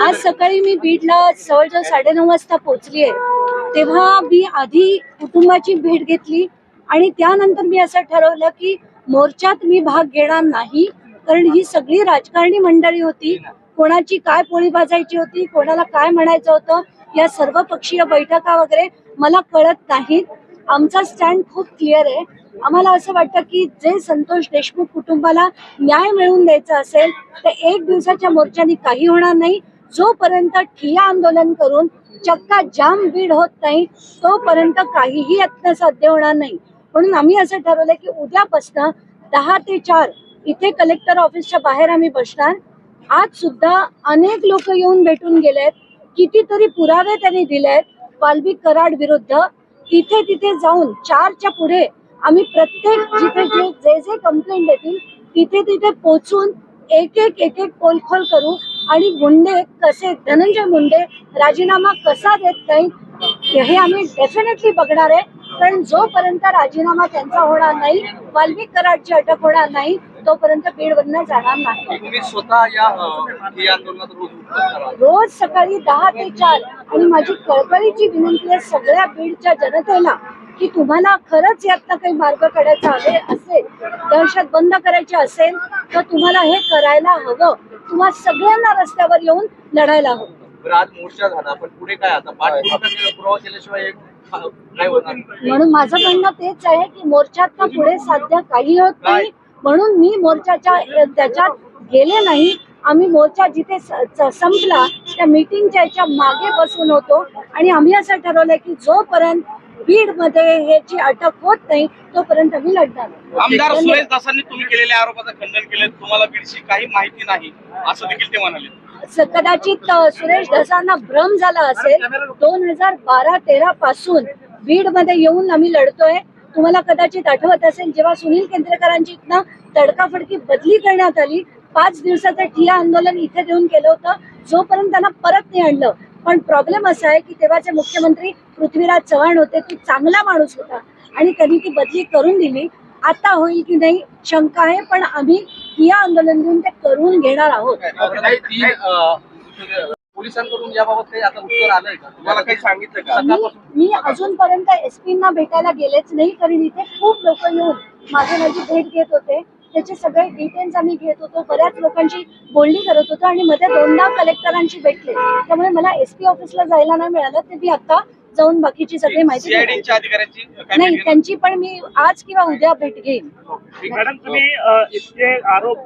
आज सकाळी मी बीडला जवळजवळ साडेनऊ वाजता पोहोचली आहे. तेव्हा मी आधी कुटुंबाची भेट घेतली आणि त्यानंतर मी असं ठरवलं की मोर्चात मी भाग घेणार नाही कारण ही सगळी राजकारणी मंडळी होती. कोणाची काय पोळी भाजायची होती कोणाला काय म्हणायचं होतं या सर्व पक्षीय बैठका वगैरे मला कळत नाहीत. आमचा स्टँड खूप क्लिअर आहे. आम्हाला असं वाटतं की जे संतोष देशमुख कुटुंबाला न्याय मिळवून द्यायचा असेल तर एक दिवसाच्या मोर्चाने काही होणार नाही. जोपर्यंत ठिया आंदोलन करून चक्का जाम बीड होत नाही तोपर्यंत काहीही यत्न साध्य होणार नाही. म्हणून आम्ही असं ठरवलं की उद्यापासनं दहा ते चार इथे कलेक्टर ऑफिसच्या बाहेर आम्ही बसणार. आज सुद्धा अनेक लोक येऊन भेटून गेलेत. कितीतरी पुरावे त्यांनी दिलेत. वाल्मिक कराड विरुद्ध तिथे तिथे जाऊन चारच्या पुढे आम्ही प्रत्येक जिथे जे जे जे कंप्लेंट देतील तिथे तिथे पोचून एक एक एक एक पोलखोल करू. आणि मुंडे कसे धनंजय मुंडे राजीनामा कसा देत नाही हे आम्ही डेफिनेटली बघणार आहे. कारण जोपर्यंत राजीनामा त्यांचा होणार नाही वाल्मिक कराडची अटक होणार नाही तोपर्यंत बीडवरनं जाणार नाही. रोज सकाळी दहा ते चार. आणि माझी कळकळीची विनंती आहे सगळ्या बीडच्या जनतेला की तुम्हाला खरंच यातनं काही मार्ग काढायचा हवे असेल दहशत बंद करायची असेल तर तुम्हाला हे करायला हवं. तुम्हा सगळ्यांना रस्त्यावर येऊन लढायला हवं. मोर्चा झाला पण पुढे काय आता? पुरावा केल्याशिवाय म्हणून माझं म्हणणं तेच आहे की मोर्चात पुढे साध्य काही होत नाही. म्हणून मी मोर्चाच्या त्याच्यात गेले नाही. आम्ही मोर्चा जिथे संपला त्या मीटिंगच्या याच्या मागे बसून होतो. आणि आम्ही असं ठरवलंय की जोपर्यंत बीडमध्ये ह्याची अटक होत नाही तोपर्यंत मी लढणार. आमदार. सुरेश दासांनी तुम्ही केलेल्या आरोपाचं खंडन केलं तुम्हाला बीडची काही माहिती नाही असं देखील ते म्हणाले कदाचित सुरेश धसांना भ्रम झाला असेल दोन हजार बारा तेरा पासून बीडमध्ये येऊन आम्ही लढतोय तुम्हाला कदाचित आठवत असेल जेव्हा सुनील केंद्रेकरांची इथनं तडकाफडकी बदली करण्यात आली पाच दिवसाचं ठिया आंदोलन इथे देऊन केलं होतं जोपर्यंत त्यांना परत नाही आणलं पण प्रॉब्लेम असा आहे की तेव्हाचे मुख्यमंत्री पृथ्वीराज चव्हाण होते तो चांगला माणूस होता आणि त्यांनी ती बदली करून दिली. आता होईल की नाही शंका आहे पण आम्ही ठिया आंदोलन देऊन ते करून घेणार आहोत. काही तीन अ, पोलिसांकडून याबाबत काही आता उत्तर आलंय का? तुम्हाला काही सांगितलं का? मी मी अजूनपर्यंत एसपींना भेटायला गेलेच नाही कारण इथे खूप लोक येऊन माझे माझी भेट घेत होते. त्याचे सगळे डिटेल्स आम्ही घेत होतो बऱ्याच लोकांची बोलणी करत होतो आणि मध्ये दोनदा कलेक्टरांची भेटले त्यामुळे मला एसपी ऑफिसला जायला नाही मिळालं ते मी आता जाऊन बाकीची सगळी माहिती नाही? त्यांची पण मी आज किंवा उद्या भेट घेईन. मॅडम तुम्ही इतके आरोप